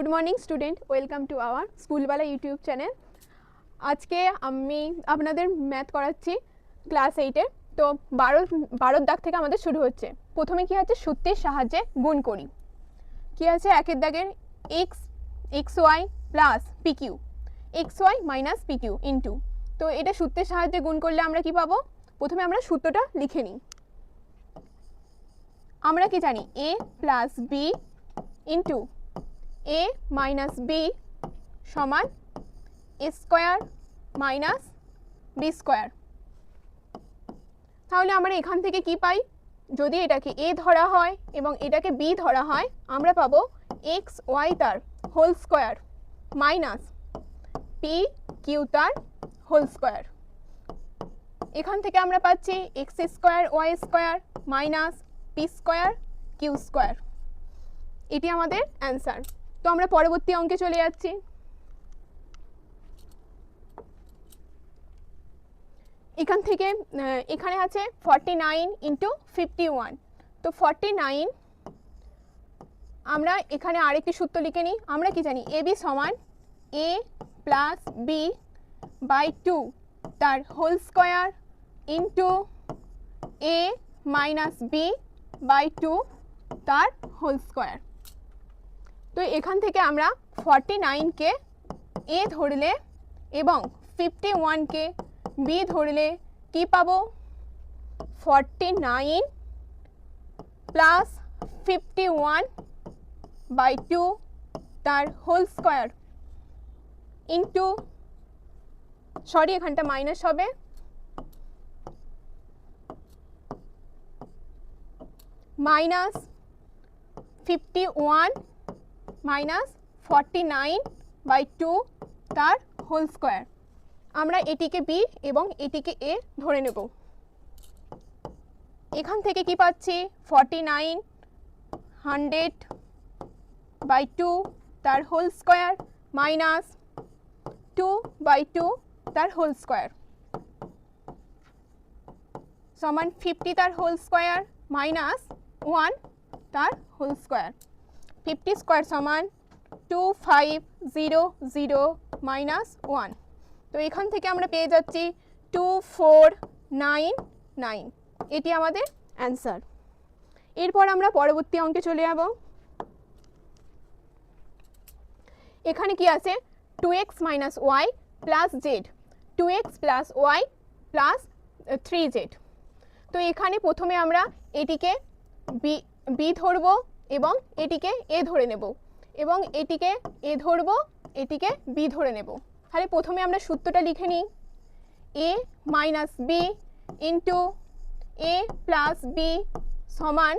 Good morning student welcome to our স্কুলবেলা YouTube channel আজকে আমি আপনাদের ম্যাথ করাচ্ছি ক্লাস এইটে তো বারো বারোর দাগ থেকে আমাদের শুরু হচ্ছে। প্রথমে কী আছে? সূত্রের সাহায্যে গুণ করি। কী আছে? একের দাগের x x y plus p q x y minus p q into তো এটা সূত্রের সাহায্যে গুণ করলে আমরা কি পাবো? প্রথমে আমরা সূত্রটা লিখে নিই। আমরা কি জানি? A plus b into a minus b সমান a square minus b square তাহলে আমরা এখান থেকে কি পাই? যদি এটাকে এ ধরা হয় এবং এটাকে বি ধরা হয়, আমরা পাবো এক্স ওয়াই তার whole square minus p q তার হোল স্কোয়ার এখান থেকে আমরা পাচ্ছি x square y square minus p square q square এটি আমাদের অ্যান্সার তো আমরা পরবর্তী অঙ্কে চলে যাচ্ছি। এখান থেকে এখানে আছে forty nine into fifty one তো ফর্টি নাইন আমরা এখানে আরেকটি সূত্র লিখে নিই। আমরা কি জানি? এ বি সমান a plus b by two তার whole square into a minus b by two তার হোল স্কোয়ার তো এখান থেকে আমরা ফর্টি নাইনকে এ ধরলে এবং ফিফটি ওয়ানকে বি ধরলে কি পাবো? Forty nine plus fifty one by two তার হোল স্কোয়ার ইন্টু সরি এখানটা মাইনাস হবে। Minus fifty one minus forty nine by two তার হোল স্কোয়ার আমরা এটিকে বি এবং এটিকে এ ধরে নেব। এখান থেকে কি পাচ্ছি? Forty nine hundred by two তার whole square minus two by two তার হোল স্কোয়ার সমান ফিফটি তার হোল স্কোয়ার মাইনাস ওয়ান তার হোল স্কোয়ার ফিফটি স্কোয়ার সমান two five zero zero minus one তো এখান থেকে আমরা পেয়ে যাচ্ছি টু ফোর নাইন নাইন এটি আমাদের অ্যান্সার এরপর আমরা পরবর্তী অঙ্কে চলে যাব। এখানে কি আছে? Two x minus y plus z two x plus y plus three z তো এখানে প্রথমে আমরা এটিকে বি বি ধরব। এবং এটিকে এ ধরে নেব এবং এটিকে এ ধরব, এটিকে বি ধরে নেব। তাহলে প্রথমে আমরা সূত্রটা লিখে নিই। A minus b into a plus b সমান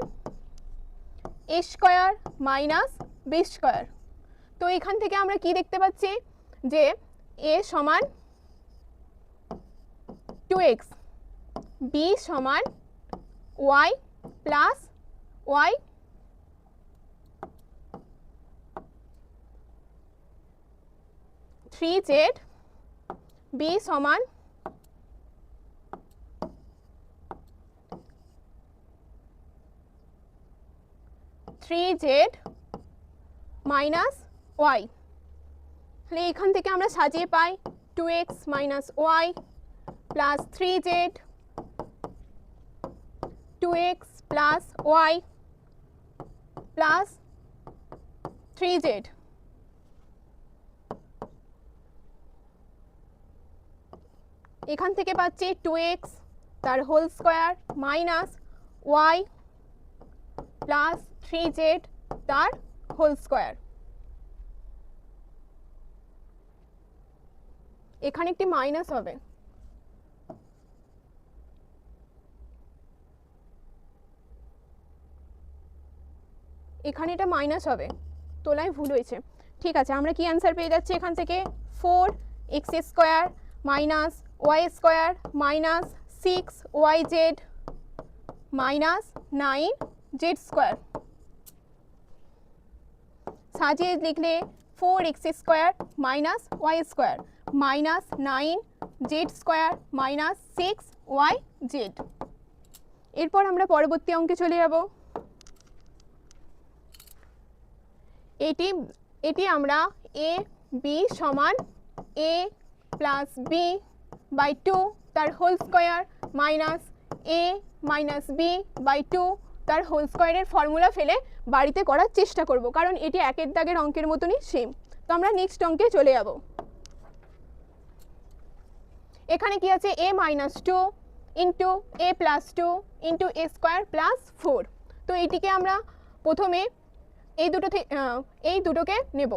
a square minus b square. তো এখান থেকে আমরা কি দেখতে পাচ্ছি? যে এ সমান টু এক্স, বি সমান y plus y three z b সমান থ্রি জেড মাইনাস ওয়াই তাহলে এখান থেকে আমরা সাজিয়ে পাই two x minus y plus three z two x plus y plus three z এখান থেকে পাচ্ছি টু এক্স তার whole square minus y plus three z তার হোল স্কোয়ার এখানে একটি মাইনাস হবে। এখানে এটা মাইনাস হবে। তোলায় ভুল হয়েছে। ঠিক আছে, আমরা কি অ্যান্সার পেয়ে যাচ্ছি এখান থেকে? Four x square minus y square minus six y z minus nine z square সাজিয়ে লিখলে four x square minus y square minus nine z square minus six y z এরপর আমরা পরবর্তী অঙ্কে চলে যাব। এটি এটি আমরা এ বি সমান a plus b by two তার whole square minus a minus b by two তার হোল স্কোয়ারের ফর্মুলা ফেলে বাড়িতে করার চেষ্টা করব, কারণ এটি একের দাগের অঙ্কের মতনই সেম তো আমরা নেক্সট অঙ্কে চলে যাব। এখানে কি আছে? A minus two into a plus two into a square plus four তো এইটিকে আমরা প্রথমে এই দুটো এই দুটোকে নেব।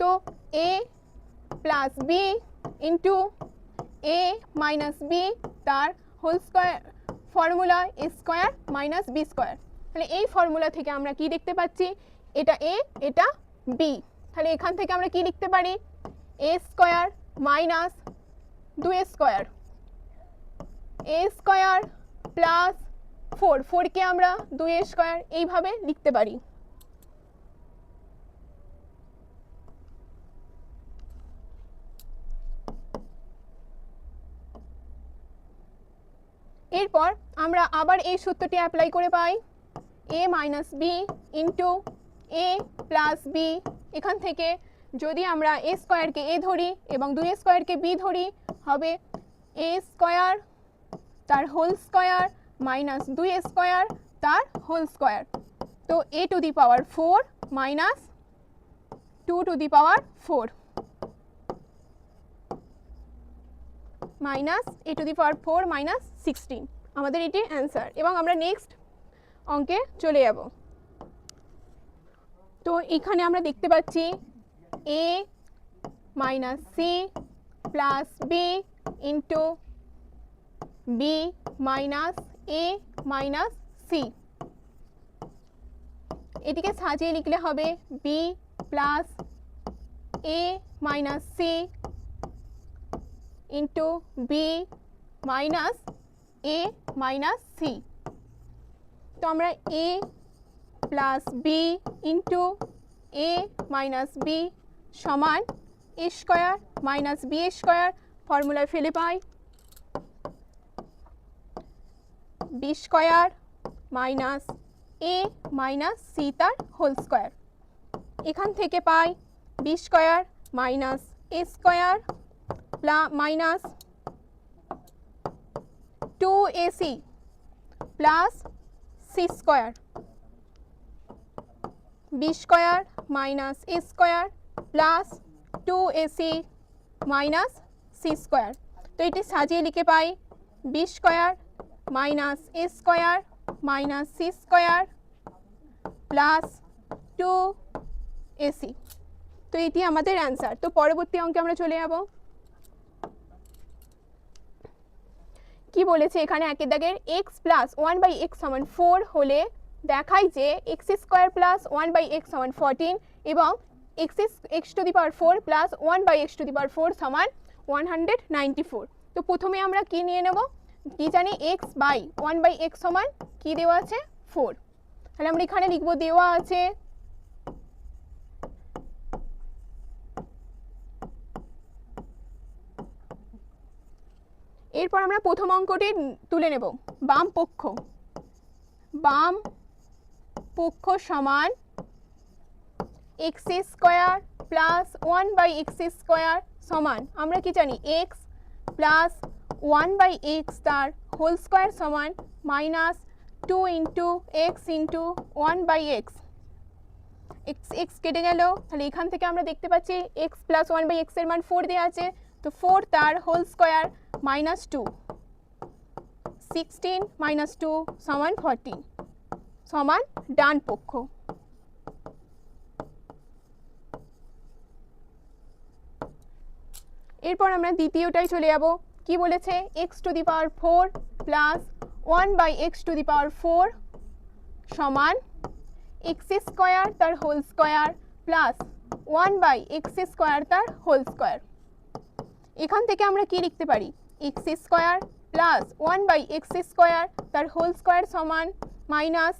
তো a plus b into a minus b তার whole square formula a square minus b square তাহলে এই ফর্মুলা থেকে আমরা কি দেখতে পাচ্ছি? এটা এ এটা বি তাহলে এখান থেকে আমরা কি লিখতে পারি? এ স্কোয়ার মাইনাস দু square a square plus four ফোরকে আমরা দুই স্কোয়ার এইভাবে লিখতে পারি। এরপর আমরা আবার এই সূত্রটি অ্যাপ্লাই করে পাই। A minus b into a plus b এখান থেকে যদি আমরা এ স্কোয়ারকে এ ধরি এবং দুই স্কোয়ারকে বি ধরি, হবে এ স্কোয়ার তার হোল স্কোয়ার মাইনাস দুই স্কোয়ার তার হোল স্কোয়ার তো a to the power four minus two to the power four minus a to the power four minus sixteen আমাদের এটি অ্যান্সার এবং আমরা নেক্সট অঙ্কে চলে যাব। তো এখানে আমরা দেখতে পাচ্ছি a minus c plus b into b minus a minus c এটিকে সাজিয়ে লিখলে হবে b plus a minus c into b minus a minus c তো আমরা a plus b into a minus b সমান a square minus b square ফর্মুলায় ফেলে পাই। B square minus a minus c তার whole square এখান থেকে পাই b square minus a square two ac plus c square b square minus a square plus two ac minus c square তো এটি সাজিয়ে লিখে পাই b square minus a square minus c square plus two ac তো এটি আমাদের answer তো পরবর্তী অঙ্কে আমরা চলে যাব কি বলেছে এখানে একের দাগের x plus one by x সমান ফোর হলে দেখায় যে x square plus one by x সমান ফোরটিন এবং x x to the power four plus one by x to the power four সমান ওয়ান হান্ড্রেড নাইনটি ফোর তো প্রথমে আমরা কি নিয়ে নেব? কি জানি x by one by x সমান কী দেওয়া আছে? ফোর তাহলে আমরা এখানে লিখব দেওয়া আছে এরপর আমরা প্রথম অঙ্কটি তুলে নেব। বাম পক্ষ। বাম পক্ষ সমান x square plus one by x square সমান। আমরা কি জানি? X plus one by x তার হোল স্কোয়ার সমান minus two into x into one by x x x কেটে গেল। তাহলে এখান থেকে আমরা দেখতে পাচ্ছি এক্স প্লাস ওয়ান বাই এক্সের মান ফোর দেওয়া আছে। তো ফোর তার whole square minus two sixteen minus two সমান ফোরটিন সমান ডান পক্ষ। এরপর আমরা দ্বিতীয়টায় চলে যাব। কি বলেছে? X to the power four plus one by x to the power four সমান এক্স স্কোয়ার তার whole square plus one by x square তার হোল স্কোয়ার এখান থেকে আমরা কি লিখতে পারি? X square plus one by x square তার হোল স্কোয়ার সমান minus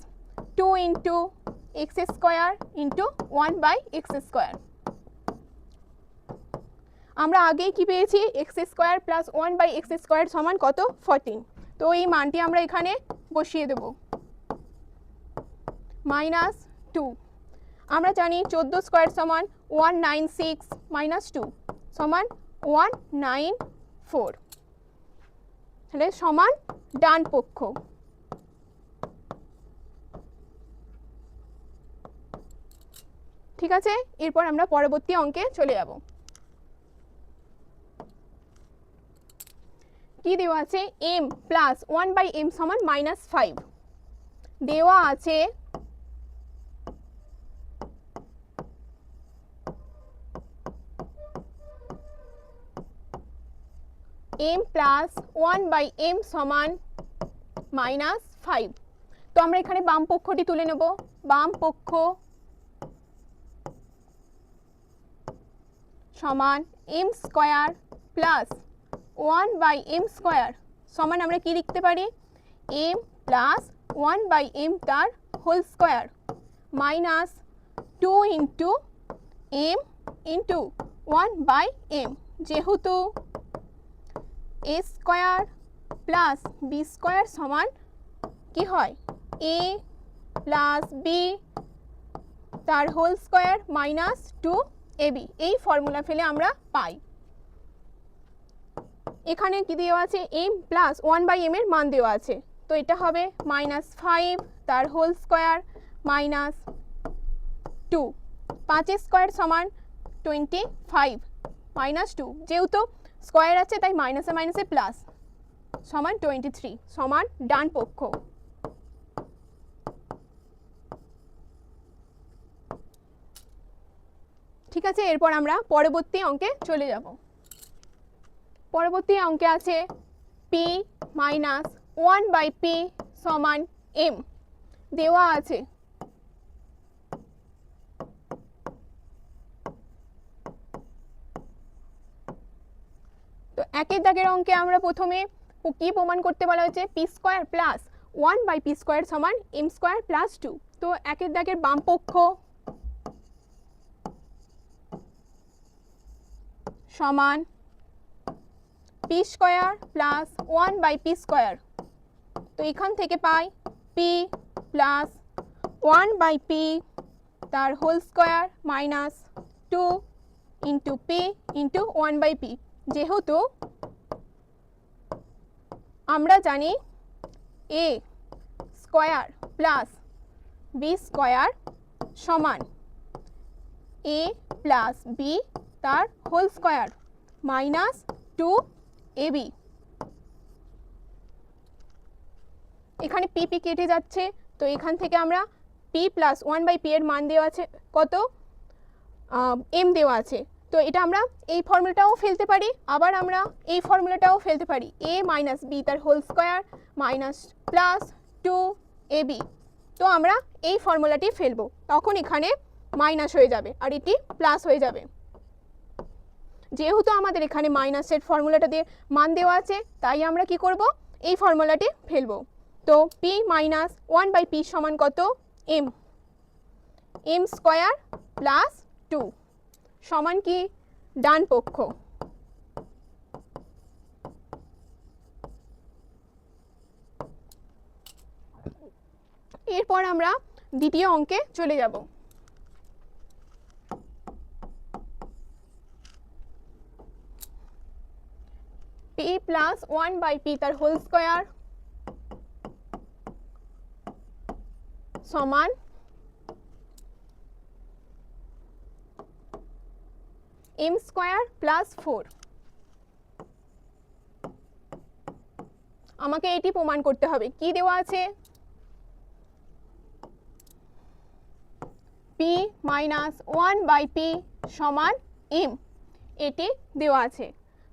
two into x square into one by x square আমরা আগেই কি পেয়েছি? X square plus one by x square সমান কত? ফোরটিন তো এই মানটি আমরা এখানে বসিয়ে দেব। মাইনাস টু আমরা জানি চোদ্দ স্কোয়ার সমান one nine six minus two সমান ওয়ান নাইন ফোর। তাহলে সমান ডান পক্ষ। ঠিক আছে? এরপর আমরা পরবর্তী অঙ্কে চলে যাব। কি দেওয়া আছে? M plus one by m সমান মাইনাস ফাইভ দেওয়া আছে m plus one by m সমান মাইনাস ফাইভ তো আমরা এখানে বাম পক্ষটি তুলে নেব। বাম পক্ষ সমান m square plus one by m square সমান আমরা কি লিখতে পারি? M plus one by m তার whole square minus two into m into one by m যেহেতু a square plus b square সমান কি হয়? এ প্লাস বি তার whole square minus two a b এই ফর্মুলা ফেলে আমরা পাই। এখানে কি দেওয়া আছে? M plus one by m এর মান দেওয়া আছে। তো এটা হবে মাইনাস ফাইভ তার হোল স্কোয়ার মাইনাস টু পাঁচের স্কোয়ার সমান টোয়েন্টি ফাইভ মাইনাস টু যেহেতু স্কোয়ার আছে, তাই মাইনাসে মাইনাসে প্লাস সমান টোয়েন্টি থ্রি সমান ডান পক্ষ। ঠিক আছে, এরপর আমরা পরবর্তী অঙ্কে চলে যাব। পরবর্তী অঙ্কে আছে p minus one by p সমান এম দেওয়া আছে একের দাগের অঙ্কে আমরা প্রথমে কি প্রমাণ করতে বলা হয়েছে? P square plus one by p square সমান এম স্কোয়ার প্লাস টু। তো একের দাগের বাম পক্ষ সমান p square plus one by p square. তো এখান থেকে পাই p plus one by p তার whole square minus two into p into one by p. যেহেতু আমরা জানি a square plus b square সমান এ প্লাস বি তার whole square minus two a b এখানে পি পি কেটে যাচ্ছে, তো এখান থেকে আমরা p plus one by p এর মান দেওয়া আছে, কত? এম দেওয়া আছে। তো এটা আমরা এই ফর্মুলাটাও ফেলতে পারি, আবার আমরা এই ফর্মুলাটাও ফেলতে পারি। এ মাইনাস বি তার whole square minus plus two a b তো আমরা এই ফর্মুলাটি ফেলব, তখন এখানে মাইনাস হয়ে যাবে আর এটি প্লাস হয়ে যাবে। যেহেতু আমাদের এখানে মাইনাসের ফর্মুলাটা দিয়ে মান দেওয়া আছে, তাই আমরা কি করব? এই ফর্মুলাটি ফেলব। তো p minus one by p সমান কত? M m square plus two সমান কি? ডান পক্ষ। এরপর আমরা দ্বিতীয় অঙ্কে চলে যাব। P plus one by p তার হোল স্কোয়ার সমান এম স্কোয়ার প্লাস ফোর। আমাকে এটি প্রমাণ করতে হবে। কি দেওয়া আছে? P minus one by p সমান এম এটি দেওয়া আছে।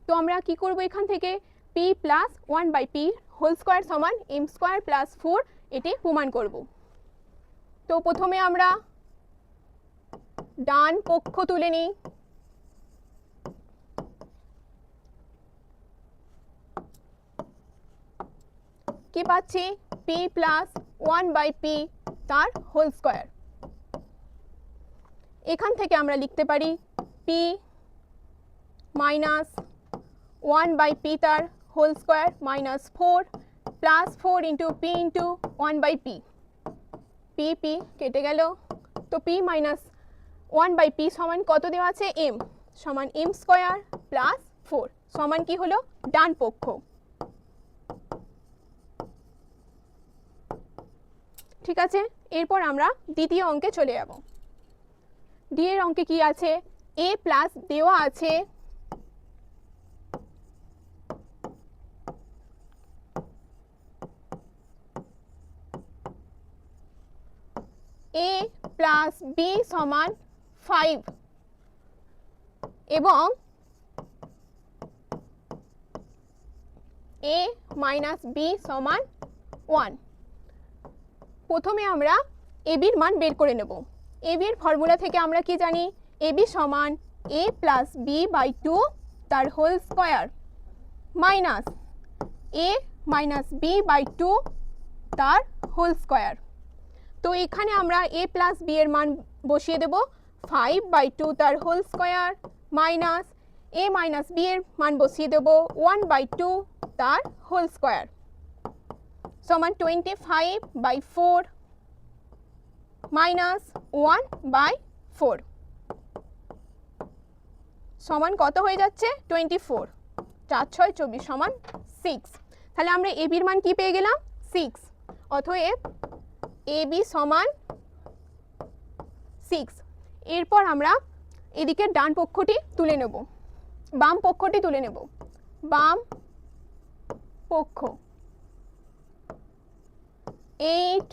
তো আমরা কি করব এখান থেকে? P plus one by p whole square সমান এম স্কোয়ার প্লাস ফোর এটি প্রমাণ করব। তো প্রথমে আমরা ডান পক্ষ তুলে নিই। কি পাচ্ছি? P plus one by p তার হোল স্কোয়ার এখান থেকে আমরা লিখতে পারি p minus one by p তার whole square minus four plus four into p into one by p p p কেটে গেল। তো P minus one by P সমান কত দেওয়া আছে? এম সমান এম স্কোয়ার প্লাস ফোর সমান কি হলো? ডান পক্ষ ঠিক আছে? এরপর আমরা দ্বিতীয় অঙ্কে চলে যাব। ডি এর অঙ্কে কি আছে? এ প্লাস দেওয়া আছে এ প্লাস বি সমান ফাইভ এবং এ মাইনাস বি সমান ওয়ান প্রথমে আমরা এবির মান বের করে নেব। এবির ফর্মুলা থেকে আমরা কি জানি? এবি সমান a plus b by two তার whole square minus a minus b by two তার হোল স্কোয়ার তো এখানে আমরা এ প্লাস বি এর মান বসিয়ে দেব। ফাইভ বাই টু তার whole square minus a minus b এর মান বসিয়ে দেব। ওয়ান বাই টু তার হোল স্কোয়ার সমান twenty five by four minus one by four সমান কত হয়ে যাচ্ছে? টোয়েন্টি ফোর চার ছয় চব্বিশ সমান সিক্স তাহলে আমরা এবির মান কি পেয়ে গেলাম? সিক্স অতএব এ বি সমান সিক্স এরপর আমরা এদিকের ডান পক্ষটি তুলে নেব। বাম পক্ষটি তুলে নেব। বাম পক্ষ। Eight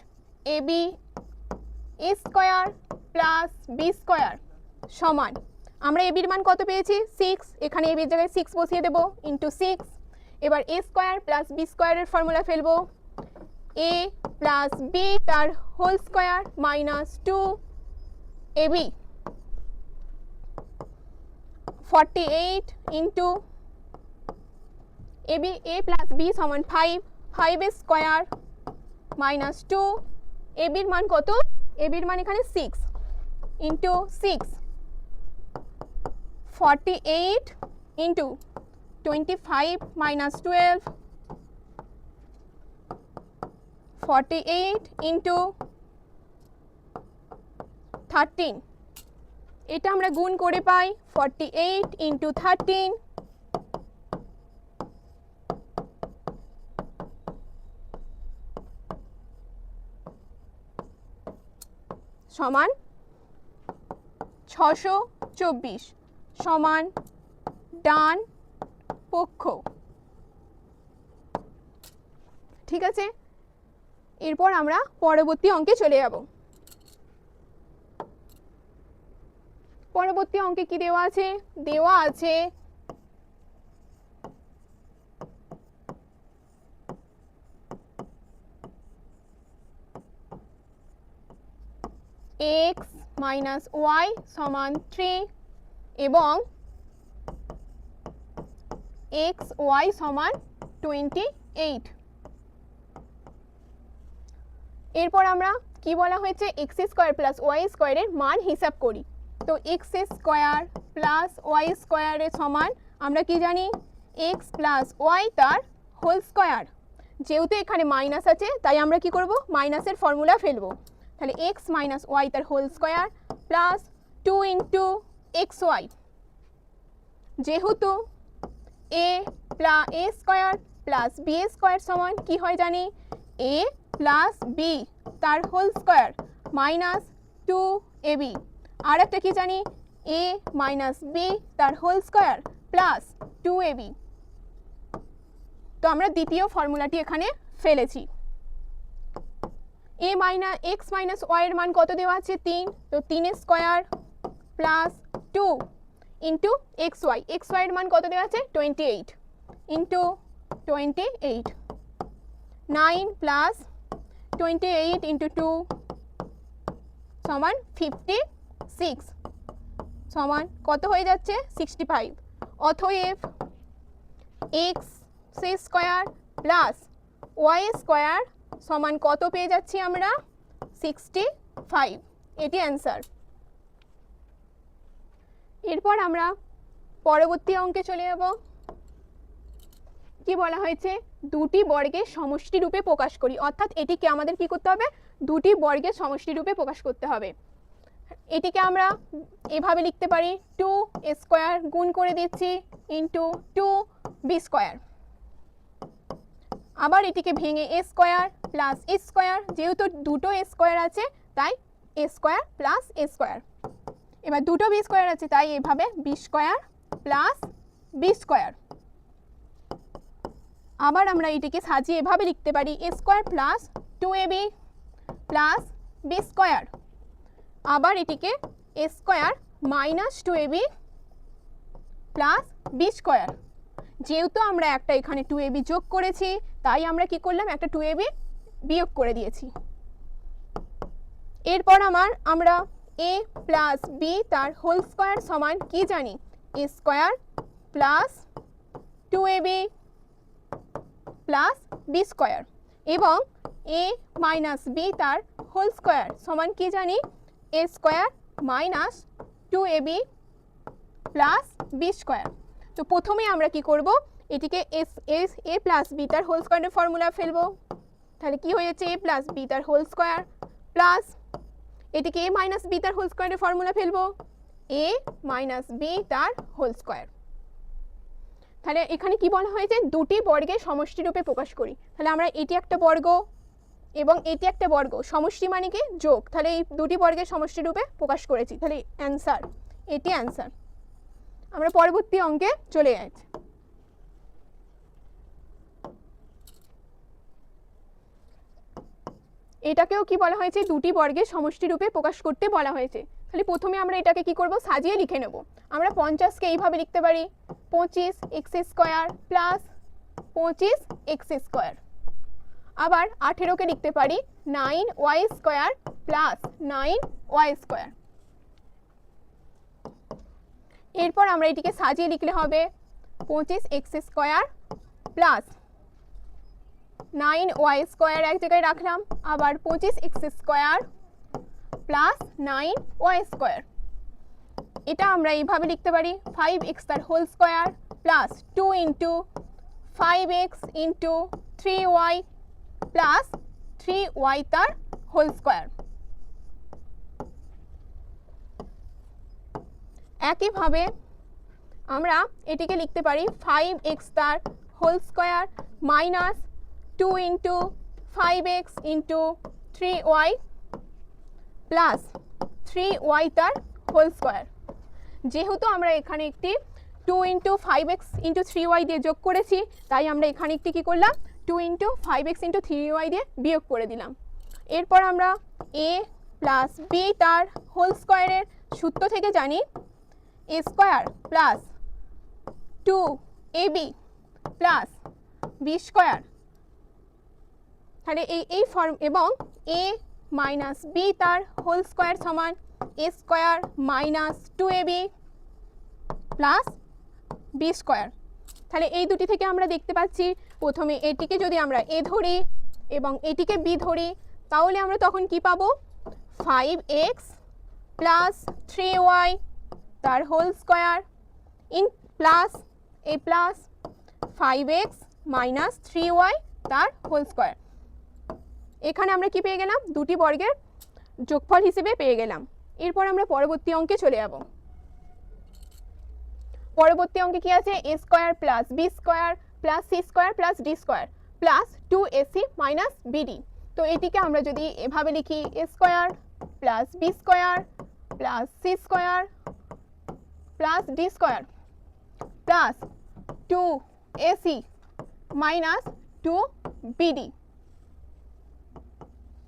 a b a square plus b square সমান। আমরা এবির মান কত পেয়েছি? সিক্স। এখানে এবির জায়গায় সিক্স বসিয়ে দেবো ইন্টু সিক্স। এবার এ স্কোয়ার প্লাস বি স্কোয়ারের ফর্মুলা ফেলব। এ প্লাস বি তার whole square minus two a b forty eight into a b a plus b সমান five. Five square minus two, a বির মান কত? এ বির মান এখানে six into six forty eight into twenty five minus twelve 48 into thirteen এটা আমরা গুণ করে পাই 48 ইন্টু থার্টিন সমান ছশো চব্বিশ সমান ডান পক্ষ। ঠিক আছে? এরপর আমরা পরবর্তী অঙ্কে চলে যাব। পরবর্তী অঙ্কে কি দেওয়া আছে? দেওয়া আছে এক্স মাইনাস ওয়াই সমান থ্রি এবং এক্স ওয়াই সমান টোয়েন্টি এইট এরপর আমরা কি বলা হয়েছে? এক্স স্কোয়ার প্লাস ওয়াই স্কোয়ারের মান হিসাব করি। তো এক্স স্কোয়ার প্লাস ওয়াই স্কোয়ারের সমান আমরা কি জানি? এক্স প্লাস ওয়াই তার হোল স্কোয়ার যেহেতু এখানে মাইনাস আছে, তাই আমরা কি করব? মাইনাসের ফর্মুলা ফেলব। তাহলে এক্স মাইনাস ওয়াই তার whole square plus two into x y যেহেতু a plus a square plus b a square সমান কি হয় জানি? এ প্লাস বি তার whole square minus two a b আর একটা কি জানি? এ মাইনাস বি তার whole square plus two a b তো আমরা দ্বিতীয় ফর্মুলাটি এখানে ফেলেছি। এ মাইনাস এক্স মাইনাস ওয়াইয়ের মান কত দেওয়া আছে? তিন। তো তিনের square plus two into x y x ওয়াইয়ের মান কত দেওয়া আছে? Twenty eight into twenty eight nine plus twenty eight into two সমান ফিফটি সিক্স সমান কত হয়ে যাচ্ছে? Sixty five অথয়েব x c square plus y square সমান কত পেয়ে যাচ্ছি আমরা? সিক্সটি ফাইভ এটি অ্যান্সার এরপর আমরা পরবর্তী অঙ্কে চলে যাব। কি বলা হয়েছে? দুটি বর্গের সমষ্টি রূপে প্রকাশ করি। অর্থাৎ এটিকে আমাদের কি করতে হবে? দুটি বর্গের সমষ্টি রূপে প্রকাশ করতে হবে। এটিকে আমরা এভাবে লিখতে পারি। টু স্কোয়ার গুণ করে দিচ্ছি ইন্টু টু বি স্কোয়ার আবার এটিকে ভেঙে a square plus a square যেহেতু দুটো এ স্কোয়ার আছে, তাই a square plus a square এবার দুটো বি স্কোয়ার আছে, তাই এভাবে b square plus b square আবার আমরা এটিকে সাজিয়ে এভাবে লিখতে পারি a square plus two a b plus b square আবার এটিকে a square minus two a b plus b square যেহেতু আমরা একটা এখানে টু এবি যোগ করেছি, তাই আমরা কি করলাম? একটা টু এবি বিয়োগ করে দিয়েছি। এরপর আমার, আমরা এ প্লাস বি তার হোল স্কোয়ার সমান কি জানি? A square plus two a b plus b square এবং এ মাইনাস বি তার হোল স্কোয়ার সমান কি জানি? A square minus two a b plus b square তো প্রথমে আমরা কি করব? এটিকে s s a plus b তার হোল স্কোয়ারের ফর্মুলা ফেলব। তাহলে কি হয়ে যাচ্ছে? এ প্লাস বি তার হোল স্কোয়ার প্লাস এটিকে এ মাইনাস বি তার হোল স্কোয়ারের ফর্মুলা ফেলব। এ মাইনাস বি তার হোল স্কোয়ার তাহলে এখানে কি বলা হয়েছে? দুটি বর্গের সমষ্টি রূপে প্রকাশ করি। তাহলে আমরা এটি একটা বর্গ এবং এটি একটা বর্গ। সমষ্টি মানে কি? যোগ। তাহলে এই দুটি বর্গের সমষ্টি রূপে প্রকাশ করেছি। তাহলে অ্যান্সার এটি অ্যান্সার আমরা পরবর্তী অঙ্কে চলে যাচ্ছি। এটাকেও কি বলা হয়েছে? দুটি বর্গের সমষ্টি রূপে প্রকাশ করতে বলা হয়েছে। তাহলে প্রথমে আমরা এটাকে কি করব? সাজিয়ে লিখে নেব। আমরা পঞ্চাশকে এইভাবে লিখতে পারি। পঁচিশ এক্স স্কোয়ার প্লাস পঁচিশ এক্স স্কোয়ার। আবার আঠেরোকে লিখতে পারি। Nine y square plus nine y square. এরপর আমরা এটিকে সাজিয়ে লিখলে হবে পঁচিশ x square plus nine y square এক জায়গায় রাখলাম, আবার পঁচিশ x square plus nine y square. এটা আমরা এইভাবে লিখতে পারি ফাইভ এক্স তার whole square plus two into five x into three y plus three y তার হোল স্কোয়ার। একইভাবে আমরা এটিকে লিখতে পারি ফাইভ এক্স তার whole square minus two into five x into three y plus three y তার whole square যেহেতু আমরা এখানে একটি two into five x into three y দিয়ে যোগ করেছি, তাই আমরা এখানে একটি কী করলাম? Two into five x into three y দিয়ে বিয়োগ করে দিলাম। এরপর আমরা এ প্লাস বি তার হোল স্কোয়ারের সূত্র থেকে জানি a square plus two a b plus b square. তাহলে এই এই ফর্ম এবং এ মাইনাস বি তার হোল স্কোয়ার সমান a square minus two a b plus b square. তাহলে এই দুটি থেকে আমরা দেখতে পাচ্ছি, প্রথমে এটিকে যদি আমরা এ ধরি এবং এটিকে বি ধরি, তাহলে আমরা তখন কি পাবো? Five x plus three y তার whole square in plus a plus five x minus three y তার হোল স্কোয়ার এখানে আমরা কি পেয়ে গেলাম? দুটি বর্গের যোগফল হিসেবে পেয়ে গেলাম। এরপর আমরা পরবর্তী অঙ্কে চলে যাব। পরবর্তী অঙ্কে কি আছে? A square plus b square plus c square plus d square plus two a c minus b d তো এটিকে আমরা যদি এভাবে লিখি a square plus b square plus c square plus d square plus two a c minus two b d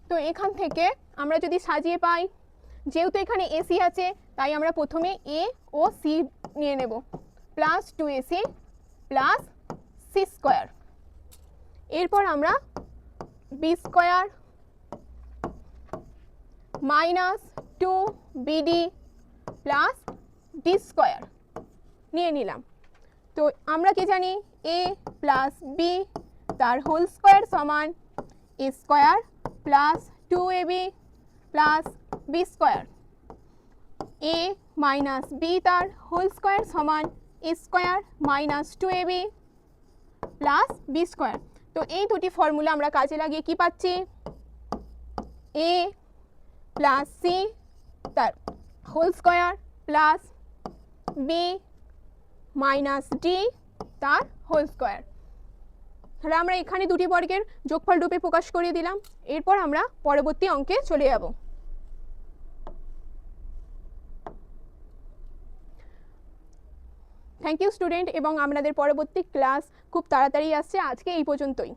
তো এখান থেকে আমরা যদি সাজিয়ে পাই, যেহেতু এখানে এসি আছে, তাই আমরা প্রথমে এ ও সি নিয়ে নেব। Plus two AC plus C square এরপর আমরা B square minus two BD plus D square নিয়ে নিলাম। তো আমরা কি জানি? এ প্লাস বি তার হোল স্কোয়ার সমান A square plus two A B plus B square A minus B তার হোল স্কোয়ার সমান A square minus two A B plus B square তো এই দুটি ফর্মুলা আমরা কাজে লাগিয়ে কি পাচ্ছি? এ প্লাস সি তার whole square plus B minus D তার হোল স্কোয়ার তাহলে আমরা এখানে দুটি বর্গের যোগফল রূপে প্রকাশ করিয়ে দিলাম। এরপর আমরা পরবর্তী অঙ্কে চলে যাব। থ্যাংক ইউ স্টুডেন্ট এবং আমাদের পরবর্তী ক্লাস খুব তাড়াতাড়ি আসছে। আজকে এই পর্যন্তই।